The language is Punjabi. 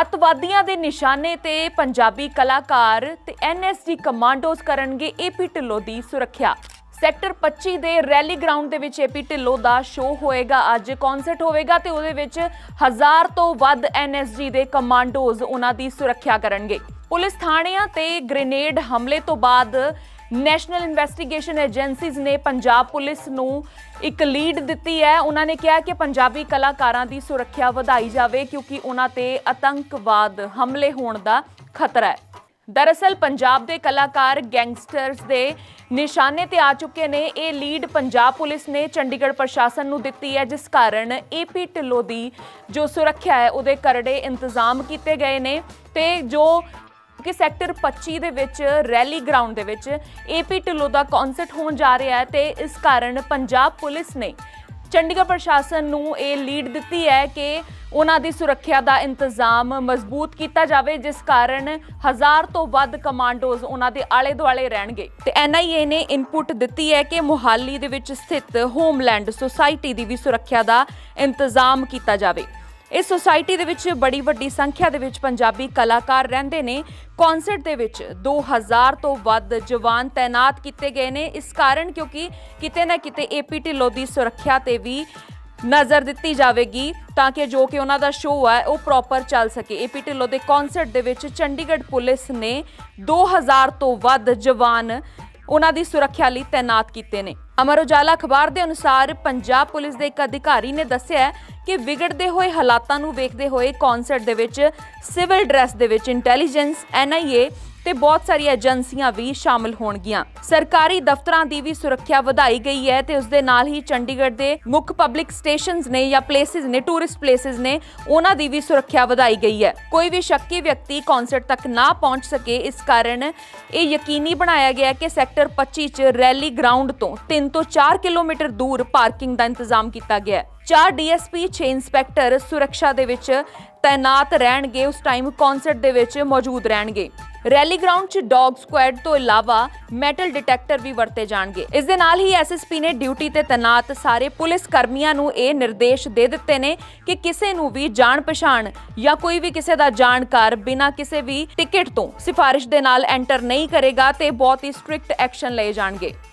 ਅੱਤਵਾਦੀਆਂ ਦੇ ਨਿਸ਼ਾਨੇ ਤੇ ਪੰਜਾਬੀ ਕਲਾਕਾਰ ਤੇ ਐਨਐਸਜੀ ਕਮਾਂਡੋਜ਼ ਕਰਨਗੇ ਏਪੀ ਢਿੱਲੋਂ ਦੀ ਸੁਰੱਖਿਆ। ਸੈਕਟਰ 25 ਦੇ ਰੈਲੀ ਗਰਾਊਂਡ ਦੇ ਵਿੱਚ ਏਪੀ ਢਿੱਲੋਂ ਦਾ ਸ਼ੋਅ ਹੋਏਗਾ। ਅੱਜ ਕਨਸਰਟ ਹੋਵੇਗਾ ਤੇ ਉਹਦੇ ਵਿੱਚ ਹਜ਼ਾਰ ਤੋਂ ਵੱਧ ਐਨਐਸਜੀ ਦੇ ਕਮਾਂਡੋਜ਼ ਉਹਨਾਂ ਦੀ ਸੁਰੱਖਿਆ ਕਰਨਗੇ। ਪੁਲਿਸ ਥਾਣਿਆਂ ਤੇ ਗ੍ਰੇਨੇਡ ਹਮਲੇ ਤੋਂ ਬਾਅਦ ਨੈਸ਼ਨਲ ਇਨਵੈਸਟੀਗੇਸ਼ਨ ਏਜੰਸੀਜ਼ ਨੇ ਪੰਜਾਬ ਪੁਲਿਸ ਨੂੰ ਇੱਕ ਲੀਡ ਦਿੱਤੀ ਹੈ। ਉਹਨਾਂ ਨੇ ਕਿਹਾ ਕਿ ਪੰਜਾਬੀ ਕਲਾਕਾਰਾਂ ਦੀ ਸੁਰੱਖਿਆ ਵਧਾਈ ਜਾਵੇ ਕਿਉਂਕਿ ਉਹਨਾਂ ਤੇ ਆਤੰਕਵਾਦ ਹਮਲੇ ਹੋਣ ਦਾ ਖਤਰਾ ਹੈ। ਦਰਅਸਲ ਪੰਜਾਬ ਦੇ ਕਲਾਕਾਰ ਗੈਂਗਸਟਰਸ ਦੇ ਨਿਸ਼ਾਨੇ ਤੇ ਆ ਚੁੱਕੇ ਨੇ। ਇਹ ਲੀਡ ਪੰਜਾਬ ਪੁਲਿਸ ਨੇ ਚੰਡੀਗੜ੍ਹ ਪ੍ਰਸ਼ਾਸਨ ਨੂੰ ਦਿੱਤੀ ਹੈ, ਜਿਸ ਕਾਰਨ ਏਪੀ ਢਿੱਲੋਂ ਦੀ ਜੋ ਸੁਰੱਖਿਆ ਹੈ, ਉਹਦੇ ਕਰੜੇ ਇੰਤਜ਼ਾਮ ਕੀਤੇ ਗਏ ਨੇ ਤੇ ਜੋ ਕਿ ਸੈਕਟਰ 25 ਦੇ ਵਿੱਚ, ਰੈਲੀ ਗਰਾਊਂਡ ਦੇ ਵਿੱਚ ਏਪੀ ਢਿੱਲੋਂ ਦਾ ਕਨਸਰਟ ਹੋਣ ਜਾ ਰਿਹਾ ਹੈ ਤੇ ਇਸ ਕਾਰਨ ਪੰਜਾਬ ਪੁਲਿਸ ਨੇ ਚੰਡੀਗੜ੍ਹ ਪ੍ਰਸ਼ਾਸਨ ਨੂੰ ਇਹ ਲੀਡ ਦਿੱਤੀ ਹੈ ਕਿ ਉਹਨਾਂ ਦੀ ਸੁਰੱਖਿਆ ਦਾ ਇੰਤਜ਼ਾਮ ਮਜ਼ਬੂਤ ਕੀਤਾ ਜਾਵੇ, ਜਿਸ ਕਾਰਨ ਹਜ਼ਾਰ ਤੋਂ ਵੱਧ ਕਮਾਂਡੋਜ਼ ਉਹਨਾਂ ਦੇ ਆਲੇ ਦੁਆਲੇ ਰਹਿਣਗੇ। ਤੇ ਐਨਆਈਏ ਨੇ ਇਨਪੁਟ ਦਿੱਤੀ ਹੈ ਕਿ ਮੁਹਾਲੀ ਦੇ ਵਿੱਚ ਸਥਿਤ ਹੋਮਲੈਂਡ ਸੁਸਾਇਟੀ ਦੀ ਵੀ ਸੁਰੱਖਿਆ ਦਾ ਇੰਤਜ਼ਾਮ ਕੀਤਾ ਜਾਵੇ। ਇਸ ਸੁਸਾਇਟੀ ਦੇ ਵਿੱਚ ਬੜੀ ਵੱਡੀ ਸੰਖਿਆ ਦੇ ਵਿੱਚ ਪੰਜਾਬੀ ਕਲਾਕਾਰ ਰਹਿੰਦੇ ਨੇ। ਕਨਸਰਟ ਦੇ ਵਿੱਚ 2000 ਤੋਂ ਵੱਧ ਜਵਾਨ ਤਾਇਨਾਤ ਕੀਤੇ ਗਏ ਨੇ। ਇਸ ਕਾਰਨ ਕਿਉਂਕਿ ਕਿਤੇ ਨਾ ਕਿਤੇ ਏਪੀ ਢਿੱਲੋਂ ਦੀ ਸੁਰੱਖਿਆ ਤੇ ਵੀ ਨਜ਼ਰ ਦਿੱਤੀ ਜਾਵੇਗੀ ਤਾਂ ਕਿ ਜੋ ਕਿ ਉਹਨਾਂ ਦਾ ਸ਼ੋਅ ਹੈ ਉਹ ਪ੍ਰੋਪਰ ਚੱਲ ਸਕੇ। ਏਪੀ ਢਿੱਲੋਂ ਦੇ ਕਨਸਰਟ ਦੇ ਵਿੱਚ ਚੰਡੀਗੜ੍ਹ ਪੁਲਿਸ ਨੇ 2000 ਤੋਂ ਵੱਧ ਜਵਾਨ ਉਹਨਾਂ ਦੀ ਸੁਰੱਖਿਆ ਲਈ ਤਾਇਨਾਤ ਕੀਤੇ ਨੇ। ਅਮਰ ਉਜਾਲਾ ਅਖਬਾਰ ਦੇ ਅਨੁਸਾਰ ਪੰਜਾਬ ਪੁਲਿਸ ਦੇ ਇੱਕ ਅਧਿਕਾਰੀ ਨੇ ਦੱਸਿਆ ਕਿ ਵਿਗੜਦੇ ਹੋਏ ਹਾਲਾਤਾਂ ਨੂੰ ਵੇਖਦੇ ਹੋਏ ਕਨਸਰਟ ਦੇ ਵਿੱਚ ਸਿਵਲ ਡਰੈਸ ਦੇ ਵਿੱਚ ਇੰਟੈਲੀਜੈਂਸ, ਐਨਆਈਏ ਤੇ ਬਹੁਤ ਸਾਰੀਆਂ ਏਜੰਸੀਆਂ ਵੀ ਸ਼ਾਮਲ ਹੋਣਗੀਆਂ। ਸਰਕਾਰੀ ਦਫ਼ਤਰਾਂ ਦੀ ਵੀ ਸੁਰੱਖਿਆ ਵਧਾਈ ਗਈ ਹੈ ਤੇ ਉਸ ਦੇ ਨਾਲ ਹੀ ਚੰਡੀਗੜ੍ਹ ਦੇ ਮੁੱਖ ਪਬਲਿਕ ਸਟੇਸ਼ਨਸ ਨੇ ਜਾਂ ਪਲੇਸਿਸ ਨੇ ਟੂਰਿਸਟ ਪਲੇਸਿਸ ਨੇ, ਉਹਨਾਂ ਦੀ ਵੀ ਸੁਰੱਖਿਆ ਵਧਾਈ ਗਈ ਹੈ। ਕੋਈ ਵੀ ਸ਼ੱਕੀ ਵਿਅਕਤੀ ਕਨਸਰਟ ਤੱਕ ਨਾ ਪਹੁੰਚ ਸਕੇ, ਇਸ ਕਾਰਨ ਇਹ ਯਕੀਨੀ ਬਣਾਇਆ ਗਿਆ ਕਿ ਸੈਕਟਰ 25 ਚ ਰੈਲੀ ਗਰਾਊਂਡ ਤੋਂ 3 ਤੋਂ 4 ਕਿਲੋਮੀਟਰ ਦੂਰ ਪਾਰਕਿੰਗ ਦਾ ਇੰਤਜ਼ਾਮ ਕੀਤਾ ਗਿਆ ਹੈ। ਚਾਰ ਡੀਐਸਪੀ 6 ਇੰਸਪੈਕਟਰ ਸੁਰੱਖਿਆ ਦੇ ਵਿੱਚ ਤਾਇਨਾਤ ਰਹਿਣਗੇ। ਉਸ ਟਾਈਮ ਕਨਸਰਟ ਦੇ ਵਿੱਚ ਮੌਜੂਦ ਰਹਿਣਗੇ। ਰੈਲੀ ਗਰਾਊਂਡ 'ਚ ਡੌਗ ਸਕੁਐਡ ਤੋਂ ਇਲਾਵਾ ਮੈਟਲ ਡਿਟੈਕਟਰ ਵੀ ਵਰਤੇ ਜਾਣਗੇ। ਇਸ ਦੇ ਨਾਲ ਹੀ ਐਸਐਸਪੀ ਨੇ ਡਿਊਟੀ ਤੇ ਤੈਨਾਤ ਸਾਰੇ ਪੁਲਿਸ ਕਰਮੀਆਂ ਨੂੰ ਇਹ ਨਿਰਦੇਸ਼ ਦੇ ਦਿੱਤੇ ਨੇ ਕਿ ਕਿਸੇ ਨੂੰ ਵੀ ਜਾਣ ਪਛਾਣ ਜਾਂ ਕੋਈ ਵੀ ਕਿਸੇ ਦਾ ਜਾਣਕਾਰ ਬਿਨਾਂ ਕਿਸੇ ਵੀ ਟਿਕਟ ਤੋਂ ਸਿਫਾਰਿਸ਼ ਦੇ ਨਾਲ ਐਂਟਰ ਨਹੀਂ ਕਰੇਗਾ ਤੇ ਬਹੁਤ ਹੀ ਸਟ੍ਰਿਕਟ ਐਕਸ਼ਨ ਲਏ ਜਾਣਗੇ।